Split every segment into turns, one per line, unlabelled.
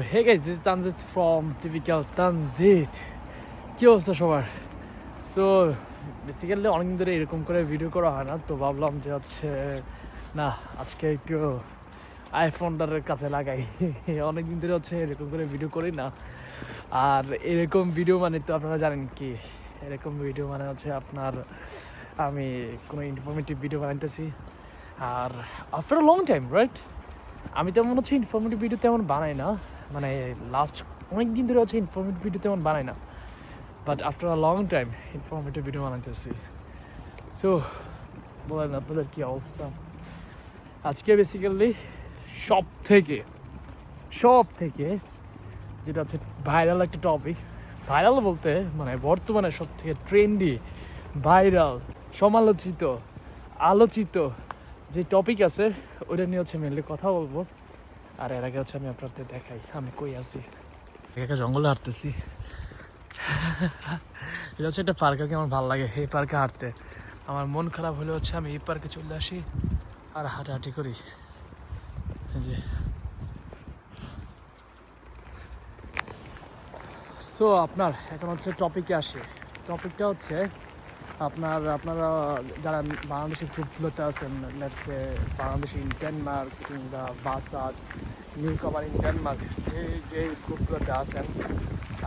Hey guys, this is Tanzit from Typical Tanzit. কি অবস্থা সবার? সো বেসিক্যালি অনেকদিন ধরে এরকম করে ভিডিও করা হয় না তো ভাবলাম যে হচ্ছে না আজকে একটু আইফোনটার কাছে লাগাই। অনেকদিন ধরে হচ্ছে এরকম করে ভিডিও করি না। আর এরকম ভিডিও মানে তো আপনারা জানেন কি? এরকম ভিডিও মানে হচ্ছে আপনার আমি কোনো ইনফরমেটিভ ভিডিও বানাইতেছি। আর আফটার লং টাইম রাইট আমি তেমন হচ্ছে ইনফরমেটিভ ভিডিও তেমন বানাই না। মানে লাস্ট অনেক দিন ধরে হচ্ছে ইনফরমেটিভ ভিডিও তেমন বানাই না। But after a long time informative video বানাইতেছি। সো বলেন আপনাদের কী অবস্থা? আজকে বেসিক্যালি সব থেকে সব থেকে যেটা হচ্ছে ভাইরাল একটা টপিক ভাইরাল বলতে মানে বর্তমানে সব থেকে ট্রেন্ডি ভাইরাল সমালোচিত, আলোচিত যে টপিক আছে ওটা নিয়ে হচ্ছে মেনলি কথা বলব। আর এর আগে হচ্ছে আমি আপনাদের দেখাই আমি কই আছি? একা জঙ্গলে হাঁটতেছি। এটা হচ্ছে একটা পার্ক আমার ভালো লাগে এই পার্কে হাঁটতে। আমার মন খারাপ হলে হচ্ছে আমি এই পার্কে চলে আসি আর হাঁটাহাঁটি করি। যে। সো আপনার এখন হচ্ছে টপিকে আসে। টপিকটা হচ্ছে আপনার আপনারা যারা বাংলাদেশের গ্রুপগুলোতে আছেন লেটসে বাংলাদেশ ইন ডেনমার্ক কিংবা বাসাদ নিউ কামার ইন ডেনমার্ক যে যে গ্রুপগুলোতে আছেন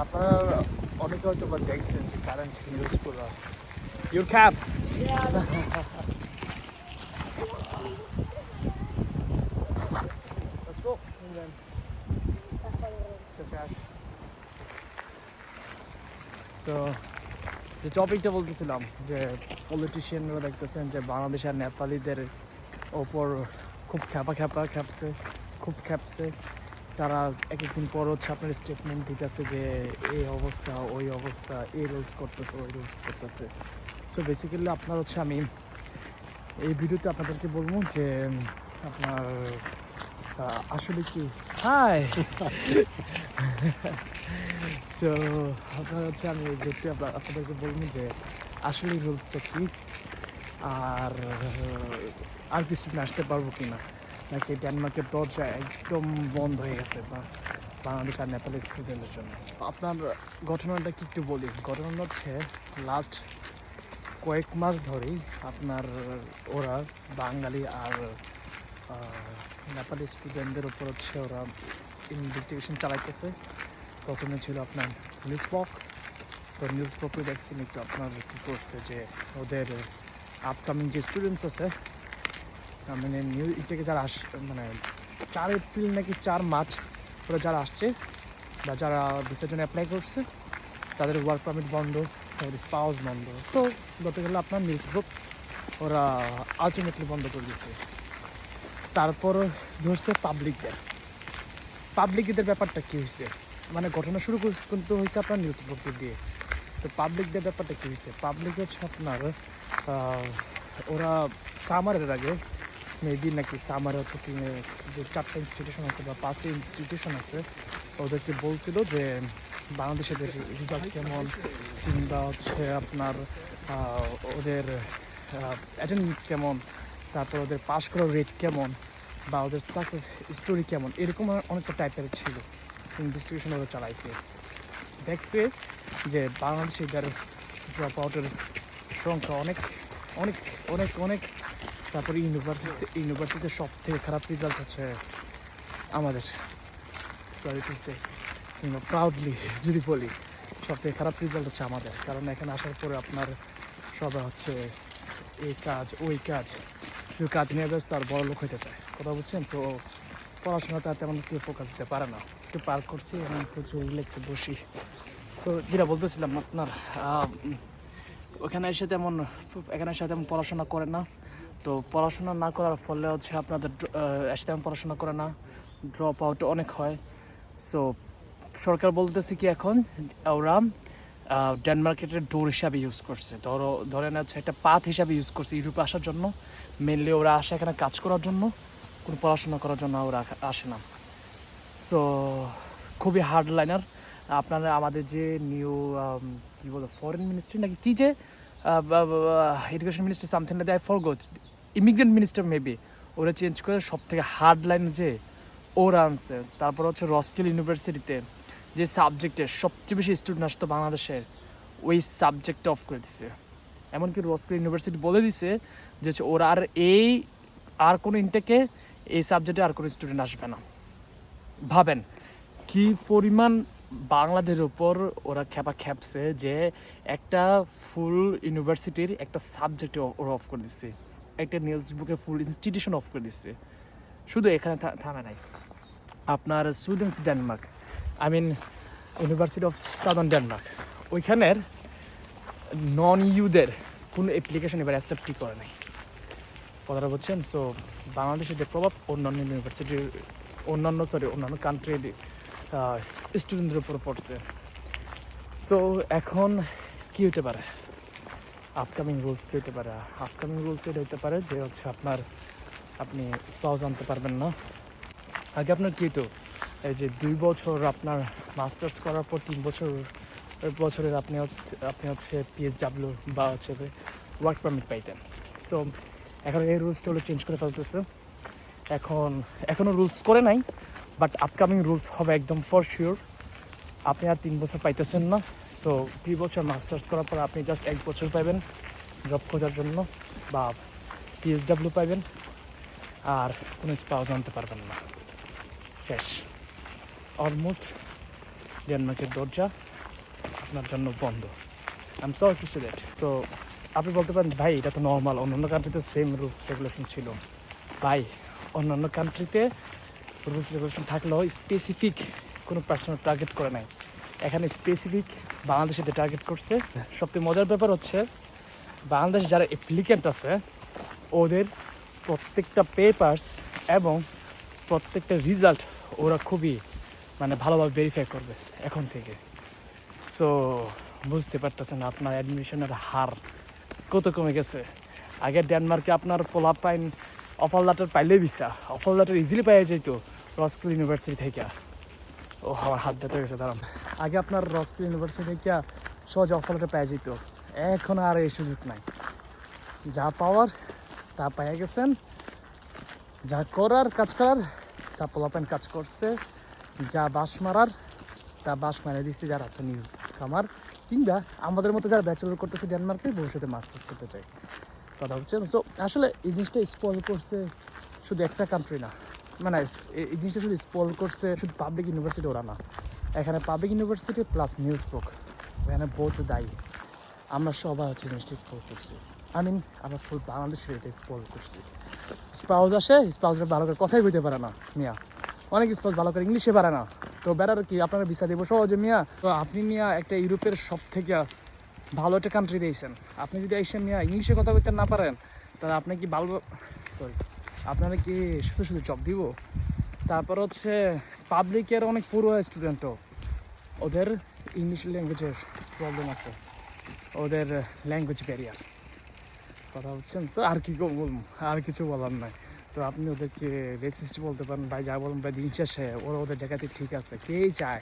আপনারা অনেকে হয়তো বা দেখছেন যে কারেন্ট নিউজগুলো your cab Let's go. And then the cash. So যে টপিকটা বলতেছিলাম, যে পলিটিশিয়ানরা দেখতেছেন যে বাংলাদেশ আর নেপালিদের ওপর খুব খ্যাপা খ্যাপা খ্যাপছে, খুব খ্যাপছে। তারা এক একদিন পর হচ্ছে আপনার স্টেটমেন্ট দিতেছে যে এই অবস্থা, ওই অবস্থা, এই রুলস করতেছে, ওই রুলস করতেছে। সো বেসিক্যালি আপনার হচ্ছে আমি এই ভিডিওতে আপনাদেরকে বলব যে আপনার আসলে কি? হাই সো আপনার হচ্ছে আমি এই আপনা- আপনাদেরকে বলব যে আসলে রুলসটা কি? আর আর কি স্টুডেন্ট আসতে পারব কি না নাকি ডেনমার্কের দরজা একদম বন্ধ হয়ে গেছে বা বাংলাদেশ আর নেপালি স্টুডেন্টের জন্য? আপনার ঘটনাটা কি একটু বলি? ঘটনাটা হচ্ছে লাস্ট কয়েক মাস ধরেই আপনার ওরা বাঙালি আর নেপালি স্টুডেন্টদের উপর হচ্ছে ওরা ইনভেস্টিগেশন চালাইতেছে। প্রথমে ছিল আপনার নিউজ বক। তো নিউজ বকে দেখছি একটু আপনার কী করছে যে ওদের আপকামিং যে স্টুডেন্টস আছে মানে নিউ থেকে যারা আস মানে চার এপ্রিল নাকি চার মার্চ ওরা যারা আসছে বা যারা ভিসার জন্য অ্যাপ্লাই করছে, তাদের ওয়ার্ক পারমিট বন্ধ, তাদের স্পাউস বন্ধ। সো গতকাল আপনার নিউজ বুক ওরা আলটিমেটলি বন্ধ করে দিচ্ছে তারপর ধরছে পাবলিকদের পাবলিকদের ব্যাপারটা কী হয়েছে মানে ঘটনা শুরু কিন্তু হয়েছে আপনার নিউজ বুক দিয়ে। তো পাবলিকদের ব্যাপারটা কী হয়েছে পাবলিক হচ্ছে আপনার ওরা সামারের আগে মেবি নাকি সামারে হচ্ছে যে চারটা ইনস্টিটিউশন আছে বা পাঁচটা ইনস্টিটিউশন আছে, ওদেরকে বলছিল যে বাংলাদেশের রেজাল্ট কেমন? কিংবা হচ্ছে আপনার ওদের অ্যাটেন্ডেন্স কেমন? তারপর ওদের পাস করার রেট কেমন বা ওদের সাকসেস স্টোরি কেমন, এরকম অনেকটা টাইপের ছিল। ইনভেস্টিগেশন ওরা চালাইছে। দেখছে যে বাংলাদেশে এদের ড্রপ আউটের সংখ্যা অনেক অনেক অনেক অনেক। তারপরে ইউনিভার্সিটি ইউনিভার্সিটিতে সব থেকে খারাপ রেজাল্ট হচ্ছে আমাদের। সরি টু সে কিংবা প্রাউডলি যদি বলি সব থেকে খারাপ রেজাল্ট হচ্ছে আমাদের। কারণ এখানে আসার পরে আপনার সবাই হচ্ছে এই কাজ, ওই কাজ। কেউ কাজ নিয়ে ব্যস্ত আর বড় লোক হইতে চায়। কথা বুঝছেন? তো পড়াশোনাতে আর তেমন কেউ ফোকাস দিতে পারে না। একটু পার্ক করছি এবং একটু রিল্যাক্সে বসি। সো যেটা বলতেছিলাম আপনার ওখানে এসে তেমন, এখানে এসে তেমন পড়াশোনা করে না। তো পড়াশোনা না করার ফলে হচ্ছে আপনাদের এসে তেমন পড়াশোনা করে না। ড্রপ আউট অনেক হয়। সো সরকার বলতেছে কি এখন, ওরা আহ, ডেনমার্কের ডোর হিসাবে ইউজ করছে। ধরো ধরেন হচ্ছে একটা পাথ হিসাবে ইউজ করছে ইউরোপে আসার জন্য। মেনলি ওরা আসে এখানে কাজ করার জন্য কোনো পড়াশোনা করার জন্য ওরা আসে না। সো খুবই হার্ড লাইনার আপনারা আমাদের যে নিউ কী বলব ফরেন মিনিস্ট্রি নাকি কী যে education ministry something like I forgot immigrant minister maybe ওরা চেঞ্জ করে সব থেকে হার্ড লাইন যে ওরা আনছে। তারপর হচ্ছে রস্কেল ইউনিভার্সিটিতে যে সাবজেক্টে সবচেয়ে বেশি স্টুডেন্ট আসতো বাংলাদেশের, ওই সাবজেক্টটা অফ করে দিছে। এমনকি রস্কেল ইউনিভার্সিটি বলে দিছে যে ওরা আর এই, আর কোনো ইনটেকে এই সাবজেক্টে আর কোনো স্টুডেন্ট আসবে না। ভাবেন, কি পরিমাণ বাংলাদেশের উপর ওরা খেপা খেপছে যে একটা ফুল ইউনিভার্সিটির একটা সাবজেক্টে ওরা অফ করে দিচ্ছে একটা নিউজ বুকের ফুল ইনস্টিটিউশন অফ করে দিচ্ছে শুধু এখানে থামে নাই। আপনার Sweden's Denmark I mean university of southern Denmark ওইখানের নন ইউদের কোনো অ্যাপ্লিকেশন এবার অ্যাকসেপ্টই করে নাই। কথাটা বলছেন সো বাংলাদেশের যে প্রভাব, অন্যান্য ইউনিভার্সিটির অন্যান্য সরি অন্যান্য কান্ট্রির স্টুডেন্টদের উপর পড়ছে। সো এখন কী হতে পারে? আপকামিং রুলস কী হতে পারে? আপকামিং রুলস এটা হতে পারে যে হচ্ছে আপনার, আপনি স্পাউস আনতে পারবেন না। আগে আপনার কী তো এই যে দুই বছর আপনার মাস্টার্স করার পর তিন বছর বছরের আপনি হচ্ছে আপনি হচ্ছে পিএসডাব্লিউ বা হচ্ছে ওয়ার্ক পারমিট পাইতেন। সো এখন এই রুলসটা হলো চেঞ্জ করে ফেলতেছে। এখন এখনও রুলস করে নাই বাট আপকামিং রুলস হবে একদম ফর শিওর আপনি আর তিন বছর পাইতেছেন না। সো দুই বছর মাস্টার্স করার পর আপনি জাস্ট এক বছর পাবেন জব খোঁজার জন্য বা পিএসডাব্লিউ পাবেন আর কোনো স্পাউস আনতে পারবেন না। শেষ। অলমোস্ট ডেনমার্কের দরজা আপনার জন্য বন্ধ। I am sorry to say that so আপনি বলতে পারেন, ভাই, এটা তো নর্মাল অন্যান্য কান্ট্রিতে সেম রুলস রেগুলেশন ছিল। ভাই, অন্যান্য কান্ট্রিতে রুলস রেগুলেশন থাকলেও স্পেসিফিক কোনো পার্সোনাল টার্গেট করে নাই। এখানে স্পেসিফিক বাংলাদেশে টার্গেট করছে। সবথেকে মজার ব্যাপার হচ্ছে, বাংলাদেশ যারা অ্যাপ্লিক্যান্ট আছে, ওদের প্রত্যেকটা পেপার্স এবং প্রত্যেকটা রেজাল্ট ওরা খুবই মানে ভালোভাবে ভেরিফাই করবে এখন থেকে। সো বুঝতে পারতেছেন আপনার অ্যাডমিশনের হার কত কমে গেছে? আগে ডেনমার্কে আপনার পোলা পাইন অফার লেটার পাইলে ভিসা অফার লেটার ইজিলি পাওয়া যেত রস্কুল ইউনিভার্সিটি থেকে। ও আমার হাত ব্যথা গেছে, দাঁড়ান। আগে আপনার রস্কুল ইউনিভার্সিটি থেকে সহজে অফার লেটার পাওয়া যেত এখন আর এই সুযোগ নাই। যা পাওয়ার, তা পাইয়া গেছেন। যা করার, কাজ করার, তা পোলাপান কাজ করছে। যা বাস মারার, তা বাস মারিয়ে দিচ্ছে যারা আছে নিউ কামার, কিংবা আমাদের মতো যারা ব্যাচেলর করতেছে ডেনমার্কে ভবিষ্যতে মাস্টার্স করতে চাই কথা হচ্ছে সো আসলে এই জিনিসটা স্পল করছে শুধু একটা কান্ট্রি না। মানে এই জিনিসটা শুধু স্পল করছে শুধু পাবলিক ইউনিভার্সিটি ওরা না। এখানে public university plus news book এখানে বোধ দায়ী। আমরা সবাই হচ্ছে জিনিসটা স্পল করছি। আই মিন আমরা ফুল বাংলাদেশের এটা স্পল করছি। স্পাউজ আসে স্পাউজরা ভালো করে কথাই বুঝতে পারে না। মিয়া অনেক স্পাউজ ভালো করে ইংলিশে পারে না। তো বেড়ার কি, আপনারা ভিসা দেবো সহজে মিয়া। তো আপনি মিয়া একটা ইউরোপের সব থেকে ভালো একটা কান্ট্রি দিয়েছেন আপনি যদি এসে মিয়া ইংলিশে কথা বলতে না পারেন, তাহলে আপনি কি ভালো সরি আপনারা কি শুধু শুধু জব দিব? তারপর হচ্ছে পাবলিকের অনেক পুরো স্টুডেন্টও ওদের ইংলিশ ল্যাঙ্গুয়েজের প্রবলেম আছে। ওদের ল্যাঙ্গুয়েজ ব্যারিয়ার কথা বলছেন? আর কি বলব? আর কিছু বলার নাই। তো আপনি ওদেরকে রেসিস্ট বলতে পারেন ভাই যা বলুন ভাই দিন শেষে ওরা ওদের জায়গাতে ঠিক আছে। কেই চায়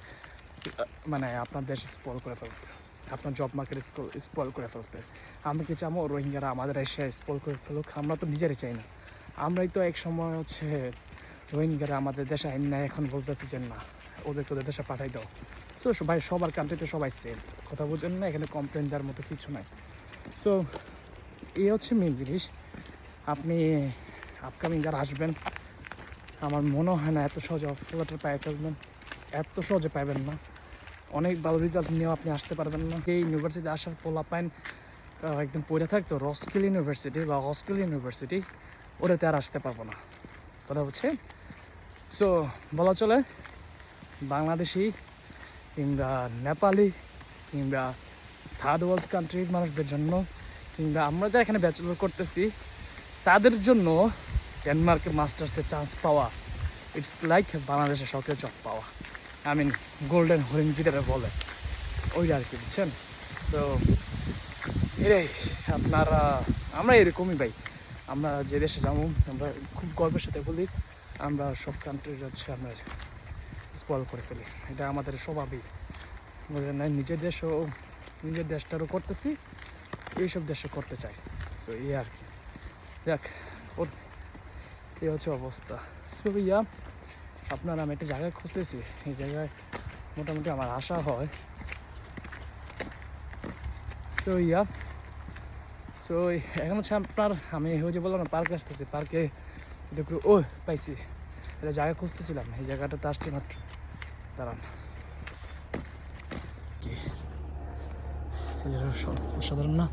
মানে আপনার দেশ স্পল করে ফেলতে, আপনার জব মার্কেট স্কুল স্পল করে ফেলতে। আমি কি চাবো রোহিঙ্গারা আমাদের এসে স্পল করে ফেলুক? আমরা তো নিজেরাই চাই না। আমরাই তো এক সময় হচ্ছে রোহিঙ্গারা আমাদের দেশে আইন না এখন বলতেছি যে না ওদেরকে ওদের দেশে পাঠাই দাও। তো ভাই, সবার কান্ট্রিতে সবাই সেম কথা বুঝেন না, এখানে কমপ্লেন দেওয়ার মতো কিছু নাই। সো এই হচ্ছে মেন জিনিস। আপনি আপকামিং যারা আসবেন, আমার মনে হয় না এত সহজে অফলাটার পায়ে ফেলবেন, এত সহজে পাবেন না। অনেক ভালো রেজাল্ট নিয়েও আপনি আসতে পারবেন না। এই ইউনিভার্সিটি আসার পোলা পাইন একদম পড়ে থাকতো রস্কিল ইউনিভার্সিটি বা হস্টেল ইউনিভার্সিটি ওটাতে আর আসতে পারব না। কথা হচ্ছে সো বলা চলে, বাংলাদেশি কিংবা নেপালি কিংবা থার্ড ওয়ার্ল্ড কান্ট্রির মানুষদের জন্য, কিংবা আমরা যা এখানে ব্যাচেলর করতেছি তাদের জন্য ডেনমার্কের মাস্টার্সে চান্স পাওয়া ইটস লাইক বাংলাদেশে সরকারি জব পাওয়া। আই মিন গোল্ডেন হরিণ যেটা বলে। ওইটা আর কি, বুঝছেন? সো এটাই, আপনারা, আমরা এরকমই ভাই। আমরা যে দেশে যাব, আমরা খুব গর্বের সাথে বলি, আমরা সব কান্ট্রির হচ্ছে আমরা স্পল করে ফেলি। এটা আমাদের স্বভাবই। বুঝলেন না নিজের দেশও, নিজের দেশটারও করতেছি, এইসব দেশে করতে চাই। সো এই আর কি। দেখ, ওর এই হচ্ছে অবস্থা। সো ইয়া আপনার আমি একটা জায়গায় খুঁজতেছি। এই জায়গায় মোটামুটি আমার আশা হয়। সো ইয়া সো এখন হচ্ছে আপনার, আমি ওই যে বললাম পার্কে আসতেছি। পার্কে এটা ও, পাইছি। এটা জায়গা খুঁজতেছিলাম। এই জায়গাটাতে আসছি মাত্র। দাঁড়ান। কি? এই জায়গাটা স- অসাধারণ না?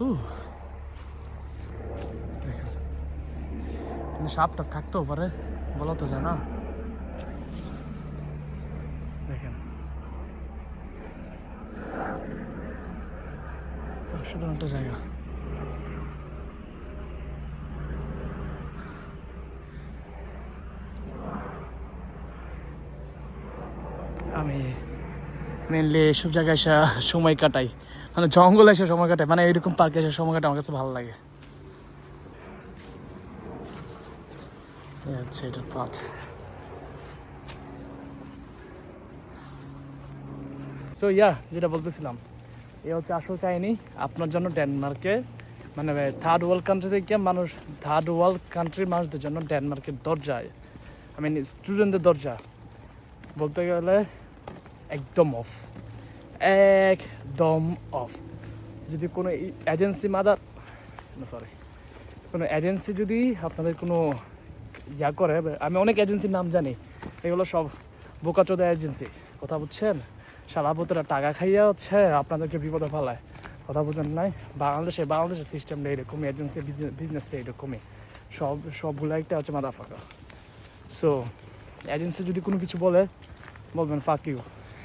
উ এখানে সাপটা থাকতেও পারে, বলা তো যায় দেখেন। অসাধারণ একটা জায়গা। আমি মেনলি এসব জায়গায় এসে সময় কাটাই। মানে জঙ্গলে এসে সময় কাটাই। মানে এরকম পার্কে এসে সময় কাটাই, আমার কাছে ভালো লাগে। হচ্ছে এটার পথ সো ইয়া যেটা বলতেছিলাম এই হচ্ছে আসল কাহিনী, আপনার জন্য ডেনমার্কে মানে থার্ড ওয়ার্ল্ড কান্ট্রি থেকে মানুষ থার্ড ওয়ার্ল্ড কান্ট্রির মানুষদের জন্য ডেনমার্কের দরজায় আই মিন স্টুডেন্টদের দরজা, বলতে গেলে একদম অফ একদম অফ যদি কোনো এজেন্সি মাদার সরি কোনো এজেন্সি যদি আপনাদের কোনো ইয়া করে, আমি অনেক এজেন্সির নাম জানি, এগুলো সব বোকাচোদা এজেন্সি কথা বুঝছেন? সালাবতরা টাকা খাইয়া হচ্ছে, আপনাদেরকে বিপদে ফেলায়। কথা বুঝেন নাই? বাংলাদেশে বাংলাদেশের সিস্টেমটা এরকমই এজেন্সি বিজনেসটা এরকমই। সব সবগুলো একটা হচ্ছে মাদা ফাঁকা সো এজেন্সি যদি কোনো কিছু বলে, বলবেন ফাঁক ইউ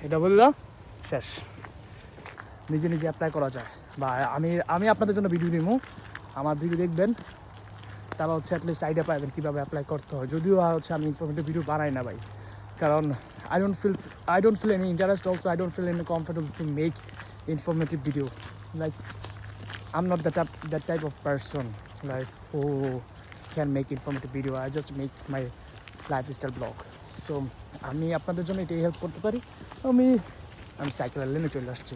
এটা বলল, শেষ। নিজে নিজে অ্যাপ্লাই করা যায়। বা আমি আমি আপনাদের জন্য ভিডিও দিব আমার ভিডিও দেখবেন। তাহলে হচ্ছে অ্যাটলিস্ট আইডিয়া পাবেন কীভাবে অ্যাপ্লাই করতে হয়। যদিও হচ্ছে আমি ইনফরমেটিভ ভিডিও বানাই না ভাই। কারণ I don't feel I don't feel any interest also I don't feel any comfortable to make informative video like I am not that that type of person like who can make informative video I just make my lifestyle vlog so আমি আপনাদের জন্য এটাই help করতে পারি। আমি আমি সাইকেলের লেনে চলে আসছি।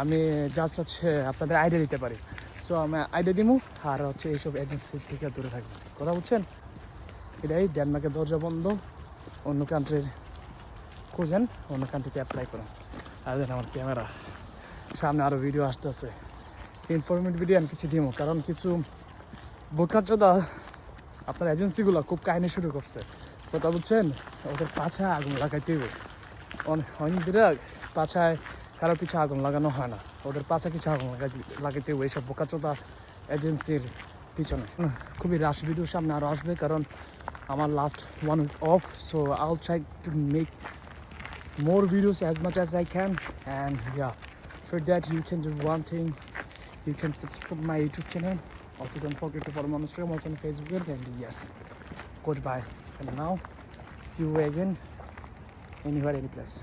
আমি জাস্ট হচ্ছে আপনাদের আইডিয়া দিতে পারি। সো আমি আইডিয়া দিব আর হচ্ছে এইসব এজেন্সি থেকে দূরে থাকব। কথা বুঝছেন? এটাই ডেনমার্কের দরজা বন্ধ, অন্য কান্ট্রির খুঁজেন, অন্য কান্ট্রিতে অ্যাপ্লাই করুন। আর দেন আমার ক্যামেরা সামনে আরও ভিডিও আসতেছে। ইনফরমেটিভ ভিডিও আমি কিছু দিব কারণ কিছু বোকাচোদা আপনার এজেন্সিগুলো খুব কাহিনী শুরু করছে। কথা বুঝছেন? ওদের পাছায় আগুন লাগাইতে হবে অনেকদিরা পাছায় কারোর পিছে আগুন লাগানো হয় না ওদের পাছা কিছু আগুন লাগাই লাগাইতে হবে এইসব বোকাচোদা এজেন্সির পিছনে খুবই রাশ ভিডিও সামনে আরও আসবে কারণ আমার last one week off so I'll try to make more videos as much as I can and yeah for that you can do one thing you can subscribe my youtube channel also don't forget to follow me on instagram also on facebook and yes goodbye for now see you again anywhere any place